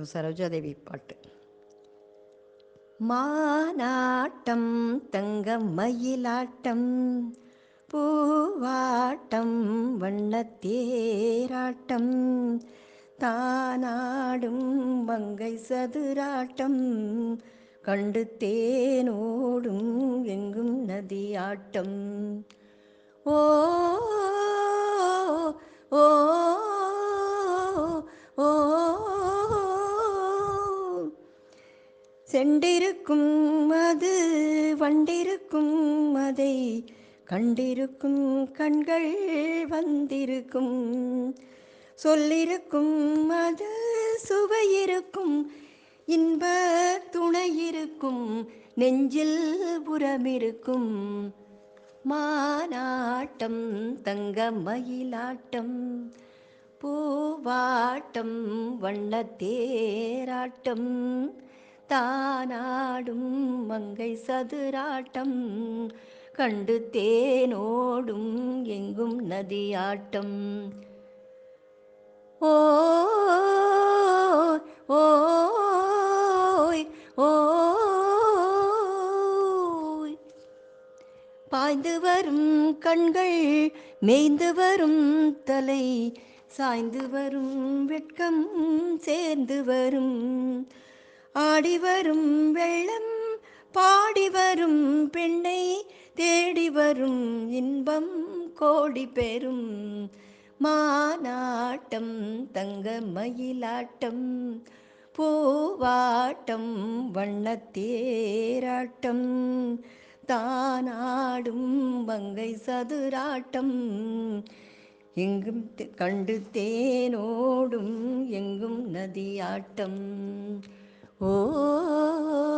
சரோஜாதேவி பாட்டு. மானாட்டம் தங்க மயிலாட்டம் பூவாட்டம் வண்ணத்தேராட்டம் தானாடும் மங்கை சதுராட்டம் கண்டு தேனோடும் எங்கும் நதியாட்டம். ஓ சென்றிருக்கும் அது வண்டிருக்கும் அதை கண்டிருக்கும் கண்கள் வந்திருக்கும். சொல்லிருக்கும் அது சுவையிருக்கும் இன்ப துணையிருக்கும் நெஞ்சில் புறமிருக்கும். மானாட்டம் தங்க மயிலாட்டம் பூவாட்டம் வண்ணத்தேராட்டம் தானாடும் மங்கை சதுராட்டம் கண்டு தேனோடும் எங்கும் நதியாட்டம். ஓ ஓய் ஓய். பாய்ந்து வரும் கண்கள் மேய்ந்து வரும் தலை சாய்ந்து வரும் வெட்கம் சேர்ந்து வரும் ஆடி வரும் வெள்ளம் பாடி வரும் பெண்ணை தேடி வரும் இன்பம் கோடி பெறும் மானாட்டம் தங்க மயிலாட்டம் பூவாட்டம் வண்ணத்தேராட்டம் தானாடும் மங்கை சதுராட்டம். எங்கும் கண்டு தேனோடும் எங்கும் நதியாட்டம். oh